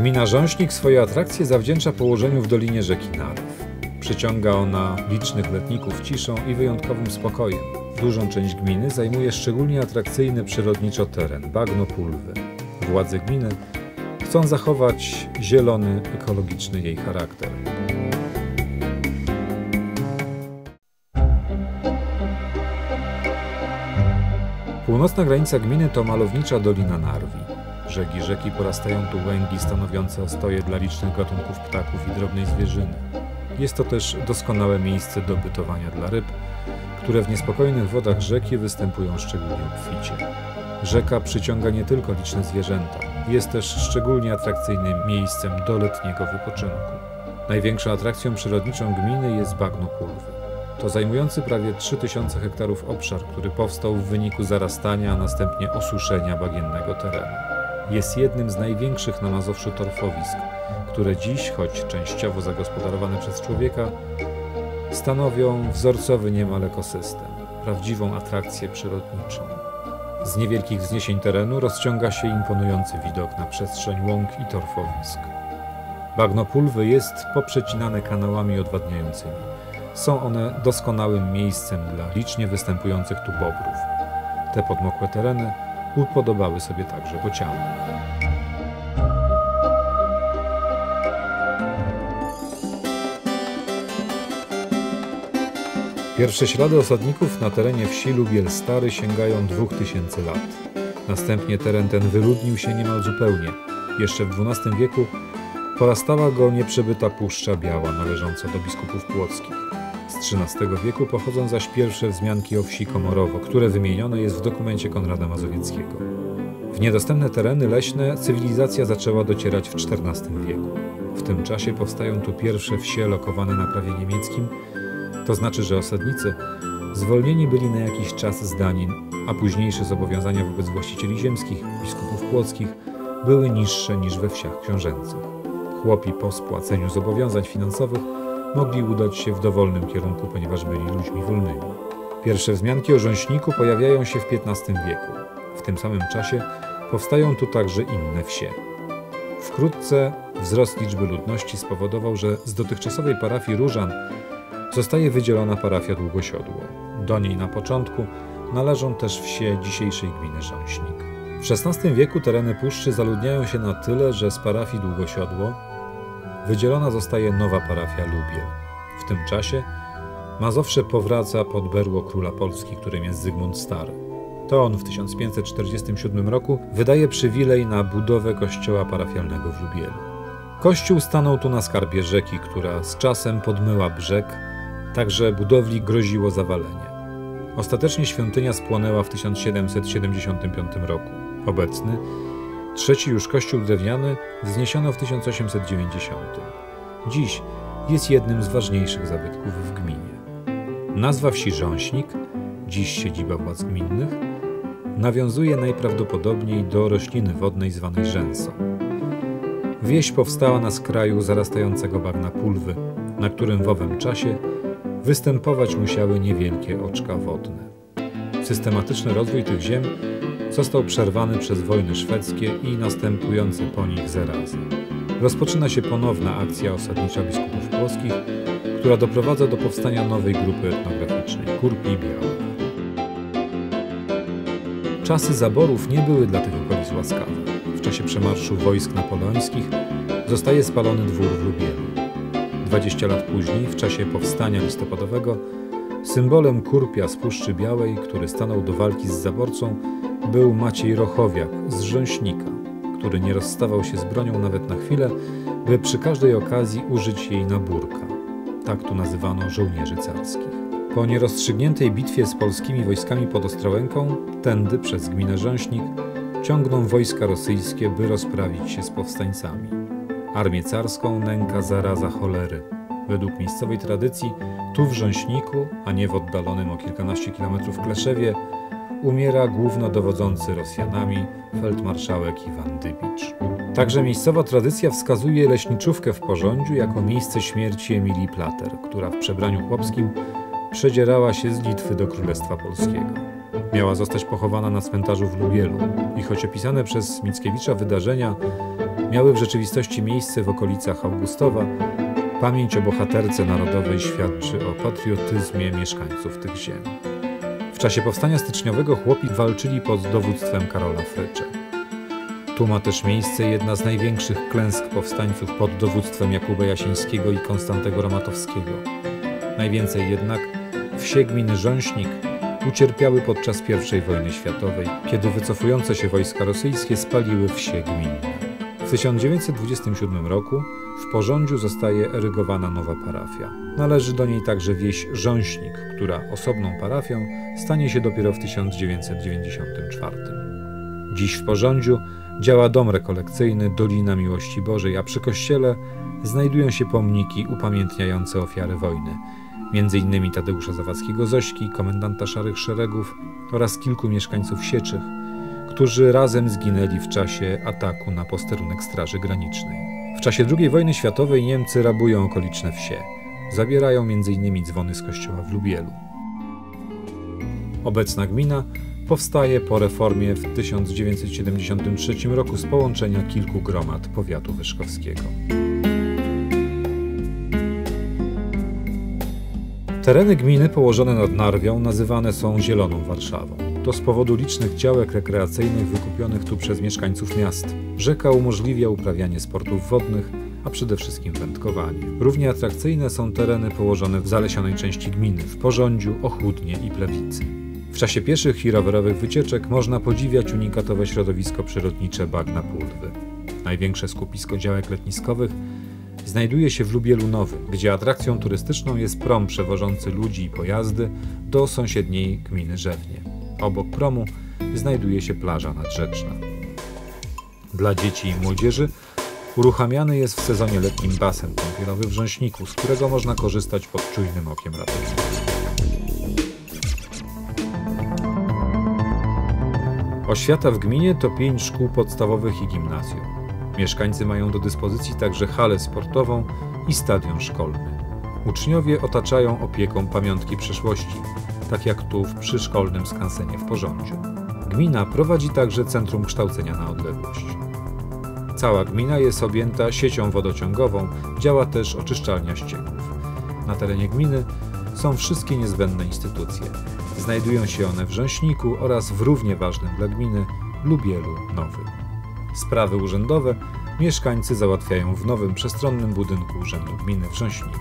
Gmina Rząśnik swoje atrakcje zawdzięcza położeniu w dolinie rzeki Narw. Przyciąga ona licznych letników ciszą i wyjątkowym spokojem. Dużą część gminy zajmuje szczególnie atrakcyjny przyrodniczo teren bagno pulwy. Władze gminy chcą zachować zielony, ekologiczny jej charakter. Północna granica gminy to malownicza Dolina Narwi. Brzegi rzeki porastają tu łęgi stanowiące ostoje dla licznych gatunków ptaków i drobnej zwierzyny. Jest to też doskonałe miejsce do bytowania dla ryb, które w niespokojnych wodach rzeki występują szczególnie obficie. Rzeka przyciąga nie tylko liczne zwierzęta, jest też szczególnie atrakcyjnym miejscem do letniego wypoczynku. Największą atrakcją przyrodniczą gminy jest bagno pulwy. To zajmujący prawie 3000 hektarów obszar, który powstał w wyniku zarastania, a następnie osuszenia bagiennego terenu. Jest jednym z największych na Mazowszu torfowisk, które dziś, choć częściowo zagospodarowane przez człowieka, stanowią wzorcowy niemal ekosystem, prawdziwą atrakcję przyrodniczą. Z niewielkich wzniesień terenu rozciąga się imponujący widok na przestrzeń łąk i torfowisk. Bagno pulwy jest poprzecinane kanałami odwadniającymi. Są one doskonałym miejscem dla licznie występujących tu bobrów. Te podmokłe tereny upodobały sobie także bociany. Pierwsze ślady osadników na terenie wsi Lubiel Stary sięgają 2000 lat. Następnie teren ten wyludnił się niemal zupełnie. Jeszcze w XII wieku porastała go nieprzebyta Puszcza Biała należąca do biskupów płockich. XIII wieku pochodzą zaś pierwsze wzmianki o wsi Komorowo, które wymienione jest w dokumencie Konrada Mazowieckiego. W niedostępne tereny leśne cywilizacja zaczęła docierać w XIV wieku. W tym czasie powstają tu pierwsze wsie lokowane na prawie niemieckim, to znaczy, że osadnicy zwolnieni byli na jakiś czas z danin, a późniejsze zobowiązania wobec właścicieli ziemskich, biskupów płockich, były niższe niż we wsiach książęcych. Chłopi po spłaceniu zobowiązań finansowych mogli udać się w dowolnym kierunku, ponieważ byli ludźmi wolnymi. Pierwsze wzmianki o rząśniku pojawiają się w XV wieku. W tym samym czasie powstają tu także inne wsie. Wkrótce wzrost liczby ludności spowodował, że z dotychczasowej parafii Różan zostaje wydzielona parafia Długosiodło. Do niej na początku należą też wsie dzisiejszej gminy Rząśnik. W XVI wieku tereny puszczy zaludniają się na tyle, że z parafii Długosiodło wydzielona zostaje nowa parafia Lubiel. W tym czasie Mazowsze powraca pod berło króla Polski, którym jest Zygmunt Stary. To on w 1547 roku wydaje przywilej na budowę kościoła parafialnego w Lubielu. Kościół stanął tu na skarbie rzeki, która z czasem podmyła brzeg, także budowli groziło zawalenie. Ostatecznie świątynia spłonęła w 1775 roku. Obecny, trzeci już kościół drewniany, wzniesiono w 1890. Dziś jest jednym z ważniejszych zabytków w gminie. Nazwa wsi Rząśnik, dziś siedziba władz gminnych, nawiązuje najprawdopodobniej do rośliny wodnej zwanej rzęsą. Wieś powstała na skraju zarastającego bagna pulwy, na którym w owym czasie występować musiały niewielkie oczka wodne. Systematyczny rozwój tych ziem został przerwany przez wojny szwedzkie i następujące po nich zarazy. Rozpoczyna się ponowna akcja osadnicza biskupów płoskich, która doprowadza do powstania nowej grupy etnograficznej Kurpi Białych. Czasy zaborów nie były dla tych okolic łaskawe. W czasie przemarszu wojsk napoleońskich zostaje spalony dwór w Lubielu. 20 lat później, w czasie powstania listopadowego, symbolem Kurpia z Puszczy Białej, który stanął do walki z zaborcą, był Maciej Rochowiak z Rząśnika, który nie rozstawał się z bronią nawet na chwilę, by przy każdej okazji użyć jej na burka. Tak tu nazywano żołnierzy carskich. Po nierozstrzygniętej bitwie z polskimi wojskami pod Ostrołęką, tędy przez gminę Rząśnik, ciągną wojska rosyjskie, by rozprawić się z powstańcami. Armię carską nęka zaraza cholery. Według miejscowej tradycji, tu w Rząśniku, a nie w oddalonym o kilkanaście kilometrów Kleszewie, umiera głównodowodzący Rosjanami feldmarszałek Iwan Dybicz. Także miejscowa tradycja wskazuje leśniczówkę w porządziu jako miejsce śmierci Emilii Plater, która w przebraniu chłopskim przedzierała się z Litwy do Królestwa Polskiego. Miała zostać pochowana na cmentarzu w Lubielu i choć opisane przez Mickiewicza wydarzenia miały w rzeczywistości miejsce w okolicach Augustowa, pamięć o bohaterce narodowej świadczy o patriotyzmie mieszkańców tych ziem. Czasie powstania styczniowego chłopi walczyli pod dowództwem Karola Frycze. Tu ma też miejsce jedna z największych klęsk powstańców pod dowództwem Jakuba Jasińskiego i Konstantego Romatowskiego. Najwięcej jednak wsie gminy Rząśnik ucierpiały podczas I wojny światowej, kiedy wycofujące się wojska rosyjskie spaliły wsie gminne. W 1927 roku w porządziu zostaje erygowana nowa parafia. Należy do niej także wieś Rząśnik, która osobną parafią stanie się dopiero w 1994. Dziś w porządziu działa dom rekolekcyjny Dolina Miłości Bożej, a przy kościele znajdują się pomniki upamiętniające ofiary wojny, m.in. Tadeusza Zawadzkiego Zośki, komendanta Szarych Szeregów oraz kilku mieszkańców Sieczych, którzy razem zginęli w czasie ataku na posterunek Straży Granicznej. W czasie II wojny światowej Niemcy rabują okoliczne wsie. Zabierają m.in. dzwony z kościoła w Lubielu. Obecna gmina powstaje po reformie w 1973 roku z połączenia kilku gromad powiatu wyszkowskiego. Tereny gminy położone nad Narwią nazywane są Zieloną Warszawą. To z powodu licznych działek rekreacyjnych wykupionych tu przez mieszkańców miast. Rzeka umożliwia uprawianie sportów wodnych, a przede wszystkim wędkowanie. Równie atrakcyjne są tereny położone w zalesionej części gminy, w Porządziu, Ochudnie i Plewicy. W czasie pieszych i rowerowych wycieczek można podziwiać unikatowe środowisko przyrodnicze Bagna Płótwy. Największe skupisko działek letniskowych znajduje się w Lubielu Nowym, gdzie atrakcją turystyczną jest prom przewożący ludzi i pojazdy do sąsiedniej gminy Żewnie. Obok promu znajduje się plaża nadrzeczna. Dla dzieci i młodzieży uruchamiany jest w sezonie letnim basen kąpielowy w Rząśniku, z którego można korzystać pod czujnym okiem ratownika. Oświata w gminie to pięć szkół podstawowych i gimnazjum. Mieszkańcy mają do dyspozycji także halę sportową i stadion szkolny. Uczniowie otaczają opieką pamiątki przeszłości, tak jak tu w przyszkolnym skansenie w porządziu. Gmina prowadzi także Centrum Kształcenia na Odległość. Cała gmina jest objęta siecią wodociągową, działa też oczyszczalnia ścieków. Na terenie gminy są wszystkie niezbędne instytucje. Znajdują się one w Rzęśniku oraz w równie ważnym dla gminy Lubielu Nowym. Sprawy urzędowe mieszkańcy załatwiają w nowym przestronnym budynku Urzędu Gminy w Rzęśniku.